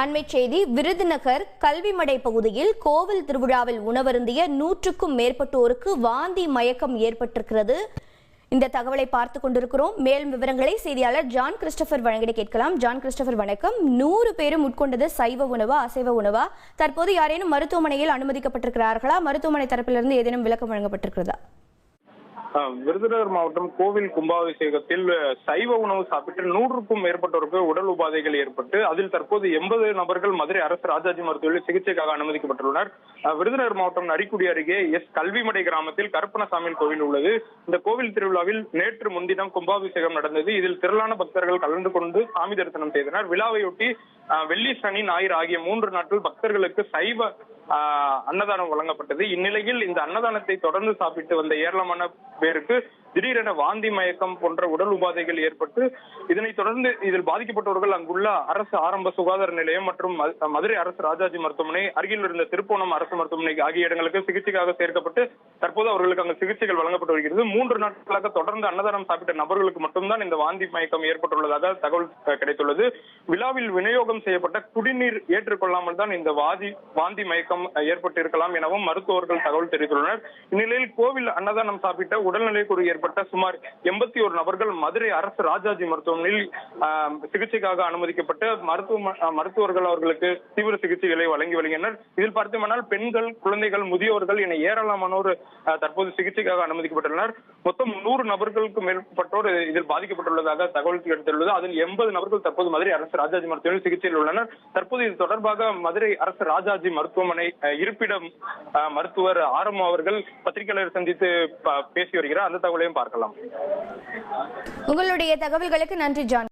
அண்மை செய்தி விருதுநகர் கல்விமடை பகுதியில் கோவில் திருவிழாவில் உணவருந்திய நூற்றுக்கும் மேற்பட்டோருக்கு வாந்தி மயக்கம் ஏற்பட்டிருக்கிறது. இந்த தகவலை பார்த்து கொண்டிருக்கிறோம். மேலும் விவரங்களை செய்தியாளர் ஜான் கிறிஸ்டபர் வழங்கிட கேட்கலாம். ஜான் கிறிஸ்டபர் வணக்கம். நூறு பேரும் உட்கொண்டது சைவ உணவா அசைவ உணவா? தற்போது யாரேனும் மருத்துவமனையில் அனுமதிக்கப்பட்டிருக்கிறார்களா? மருத்துவமனை தரப்பிலிருந்து ஏதேனும் விளக்கம் வழங்கப்பட்டிருக்கிறதா? விருதுநகர் மாவட்டம் கோவில் கும்பாபிஷேகத்தில் சைவ உணவு சாப்பிட்டு நூறுக்கும் மேற்பட்டோருக்கு உடல் உபாதைகள் ஏற்பட்டு அதில் தற்போது எண்பது நபர்கள் மதுரை அரசு ராஜாஜி மருத்துவமனையில் சிகிச்சைக்காக அனுமதிக்கப்பட்டுள்ளனர். விருதுநகர் மாவட்டம் நரிக்குடி அருகே எஸ். கல்விமடை கிராமத்தில் கருப்பணசாமி கோவில் உள்ளது. இந்த கோவில் திருவிழாவில் நேற்று முன்தினம் கும்பாபிஷேகம் நடந்தது. இதில் திரளான பக்தர்கள் கலந்து கொண்டு சாமி தரிசனம் செய்தனர். விழாவையொட்டி வெள்ளி சனி ஞாயிறு ஆகிய மூன்று நாட்கள் பக்தர்களுக்கு சைவ அன்னதானம் வழங்கப்பட்டது. இந்நிலையில் இந்த அன்னதானத்தை தொடர்ந்து சாப்பிட்டு வந்த ஏராளமான bendradarbius திடீரென வாந்தி மயக்கம் போன்ற உடல் உபாதைகள் ஏற்பட்டு இதனைத் தொடர்ந்து இதில் பாதிக்கப்பட்டவர்கள் அங்குள்ள அரசு ஆரம்ப சுகாதார நிலையம் மற்றும் மதுரை அரசு ராஜாஜி மருத்துவமனை அருகில் இருந்த திருப்போணம் அரசு மருத்துவமனை ஆகிய இடங்களுக்கு சிகிச்சைக்காக சேர்க்கப்பட்டு தற்போது அவர்களுக்கு அங்கு சிகிச்சைகள் வழங்கப்பட்டு வருகிறது. மூன்று நாட்களாக தொடர்ந்து அன்னதானம் சாப்பிட்ட நபர்களுக்கு மட்டும்தான் இந்த வாந்தி மயக்கம் ஏற்பட்டுள்ளதாக தகவல் கிடைத்துள்ளது. விழாவில் விநியோகம் செய்யப்பட்ட குடிநீர் ஏற்றுக்கொள்ளாமல் தான் இந்த வாதி வாந்தி மயக்கம் ஏற்பட்டிருக்கலாம் ஏற்பட்டு இருக்கலாம் எனவும் மருத்துவர்கள் தகவல் தெரிவித்துள்ளனர். இந்நிலையில் கோவில் அன்னதானம் சாப்பிட்ட உடல்நிலை குறுகிய மேற்பட்ட சுமார் எண்பத்தி ஒரு நபர்கள் மதுரை அரசு ராஜாஜி மருத்துவமனையில் சிகிச்சைக்காக அனுமதிக்கப்பட்டு மருத்துவ மருத்துவர்கள் அவர்களுக்கு தீவிர சிகிச்சைகளை வழங்கி வருகின்றனர். இதில் பார்த்தோம்னால் பெண்கள் குழந்தைகள் முதியோர்கள் என ஏராளமானோர் தற்போது சிகிச்சைக்காக அனுமதிக்கப்பட்டுள்ளனர். மொத்தம் நூறு நபர்களுக்கு மேற்பட்டோர் இதில் பாதிக்கப்பட்டுள்ளதாக தகவல் கிடைத்துள்ளது அதில் எண்பது நபர்கள் தற்போது மதுரை அரசு ராஜாஜி மருத்துவமனையில் சிகிச்சையில் உள்ளனர். தற்போது இது தொடர்பாக மதுரை அரசு ராஜாஜி மருத்துவமனை இருப்பிடம் மருத்துவர் ஆரம் அவர்கள் பத்திரிகையாளர் சந்தித்து பேசி வருகிறார். அந்த தகவலை பார்க்கலாம். உங்களுடைய தகவல்களுக்கு நன்றி ஜான்.